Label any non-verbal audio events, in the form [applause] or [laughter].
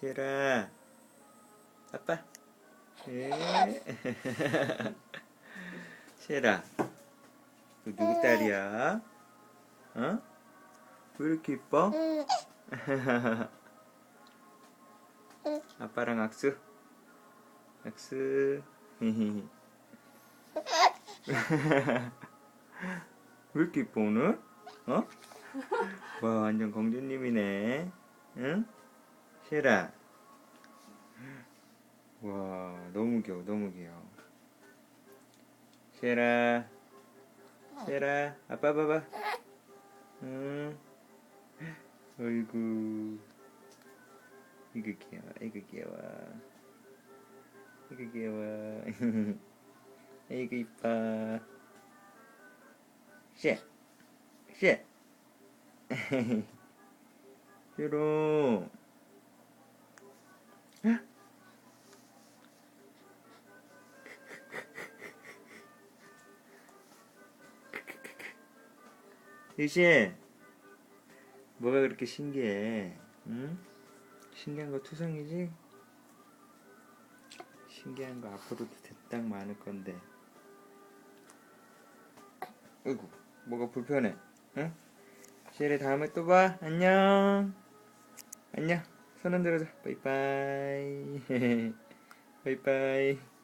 시라 아빠 예. 시라 너 누구 딸이야? 어? 왜 이렇게 이뻐? [laughs] 아빠랑 악수 악수 [laughs] 왜 이렇게 이뻐 오늘? 어? 와 완전 공주님이네 응? 쉐라 와 너무 귀여워 너무 귀여워. 쉐라 쉐라 아빠 봐봐. 응. 어이구 이거 귀여워 이거 귀여워. 이거 귀여워. [laughs] 이거 이뻐. 쉐 쉐. [laughs] 싫어. 유시, 뭐가 그렇게 신기해? 응? 신기한 거 투성이지? 신기한 거 앞으로도 대딱 많을 건데. 아이고, 뭐가 불편해? 응? 시엘이 다음에 또 봐. 안녕. 안녕. 손 흔들어줘. 바이바이. 바이바이. [laughs]